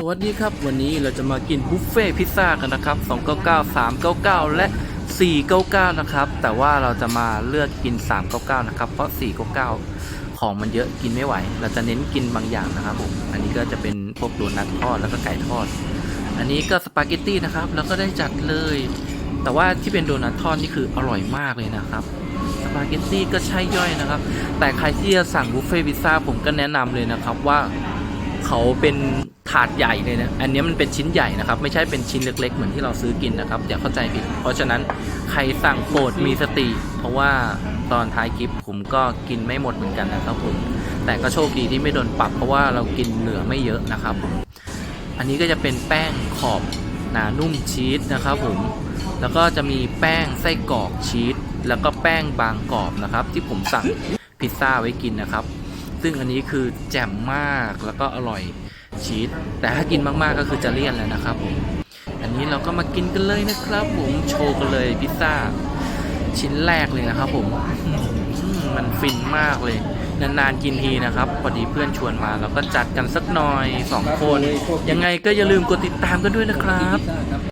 สวัสดีครับ วันนี้เราจะมากินบุฟเฟ่พิซซ่ากันนะครับ 299 399 และ 499 นะครับ แต่ว่าเราจะมาเลือกกิน 399 นะครับ เพราะ 499 ของมันเยอะกินไม่ไหว เราจะเน้นกินบางอย่างนะครับผม อันนี้ก็จะเป็นพวกโดนัททอดแล้วก็ไก่ทอด อันนี้ก็สปาเกตตี้นะครับ แล้วก็ได้จัดเลย แต่ว่าที่เป็นโดนัททอดนี่คืออร่อยมากเลยนะครับสปาเกตตี้ก็ใช่ย่อยนะครับ แต่ใครที่จะสั่งบุฟเฟ่พิซซ่าผมก็แนะนำเลยนะครับว่า เขาเป็นถาดใหญ่เลยนะ อันนี้มันเป็นชิ้นใหญ่นะครับ ไม่ใช่เป็นชิ้นเล็ก ๆ เหมือนที่เราซื้อกินนะครับอย่าเข้าใจผิด เพราะฉะนั้นใครสั่งโปรดมีสติ เพราะว่าตอนท้ายคลิปผมก็กินไม่หมดเหมือนกันนะครับผม แต่ก็โชคดีที่ไม่โดนปรับเพราะว่าเรากินเหลือไม่เยอะนะครับผม อันนี้ก็จะเป็นแป้งขอบหนานุ่มชีสนะครับผม แล้วก็จะมีแป้งไส้กรอกชีส แล้วก็แป้งบางกรอบนะครับ ที่ผมสั่งพิซซ่าไว้กินนะครับ ซึ่งอันนี้คือแจ่มมากแล้วก็อร่อยชีสแต่ถ้ากินมากๆก็คือจะเลี่ยนแล้วนะครับผมอันนี้เราก็มากินกันเลยนะครับ ผมโชว์กันเลยพิซซ่าชิ้นแรกเลยนะครับ ผมมมันฟินมากเลย นานๆกินทีนะครับพอดีเพื่อนชวนมาเราก็จัดกันสักหน่อยสองคน ยังไงก็อย่าลืมกดติดตามกันด้วยนะครับ